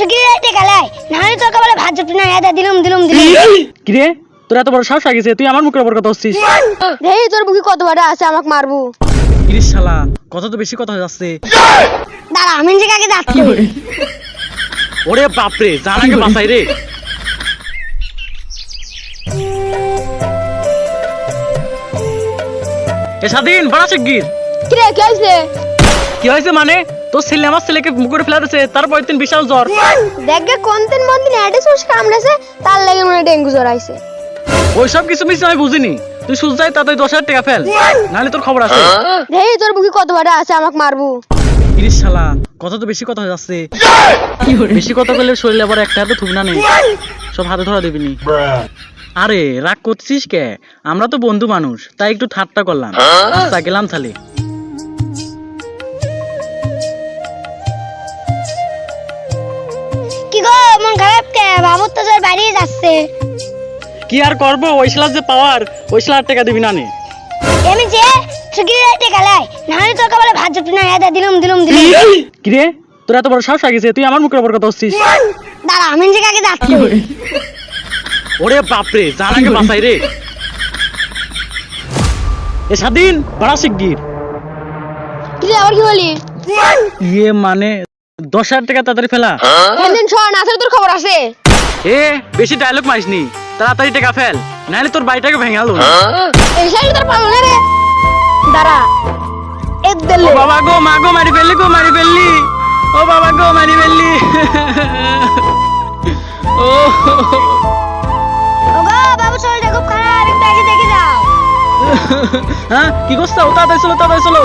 সুগির রাইতে গেলাই। নাহলে তোর কপালে ভাত জুটবে না এদা দিলুম দিলুম দিলুম। কিরে তোর এত বড় সাহস আগেছে তুই আমার মুখের ওপর কথা হচ্ছিস দেহি তোর বুকে কত বড় আছে আমাকে মারবো। কিরিস শালা কথা তো বেশি কথা যাচ্ছে। দাঁড়া আমি যে কাকে যাচ্ছি। ওরে বাপরে জান আগে বাঁচাই রে। এ স্বাধীন বড়া শিগগির। কি রে কি হইছে কি হয়েছে মানে? তোর ছেলে আমার ছেলেকে মুখে ফেলা দিয়েছে তারপর দিন বিশাল জ্বর। দেখবে কোন দিন মন দিন অ্যাডিস উস কামড়েছে তার লাগে মনে ডেঙ্গু জ্বর আইছে। ওইসব কিছু মিস আমি বুঝিনি। তুই সুজ যাই তাতে দশ হাজার টাকা ফেল। নাহলে তোর খবর আছে। দেহি তোর বুকে কত বড় আছে আমাকে মারবো। কিরিস শালা কথা তো বেশি কথা হয়ে যাচ্ছে বেশি কথা বললে শরীরে আবার একটা হাতে থুবনা নেই। সব হাতে ধরা দিবিনি আরে রাগ করছিস কে? আমরা তো বন্ধু মানুষ তাই একটু ঠাট্টা করলাম। আচ্ছা গেলাম তাহলে। বাড়িয়ে যাচ্ছে কি আর করব? ওই শালার যে পাওয়ার ওই শালার টাকা দিবি না নে আমি যে সুগির নাহলে তোর কপালে ভাত জুটবে না এদা দিলুম দিলুম দিলুম। কিরে তোর এত বড় সাহস আগেছে তুই আমার মুখের ওপর কথা হচ্ছিস দাঁড়া আমি যে কাকে যাচ্ছি। ওরে বাপরে জান আগে বাঁচাই রে। এ স্বাধীন বড়া শিগগির। কি রে আবার কি বলি? ইয়ে মানে দশ হাজার টাকা তাড়াতাড়ি ফেলা। একদিন শোন আসলে তোর খবর আছে। এ বেশি ডায়লগ মারিসনি। তাড়াতাড়ি টাকা ফেল নাহলে তোর বাড়িটাকে ভেঙে আলো এই সাইড তোর পাবো না রে দাঁড়া। এক ও বাবা গো মা গো মারি ফেললি গো মারি ফেললি। ও বাবা গো মারি ফেললি। ও। ওগো বাবু শরীরটা খুব খারাপ। একটু আগে দেখে যাও। হ্যাঁ কি করছ? তাড়াতাড়ি চলো তাড়াতাড়ি চলো।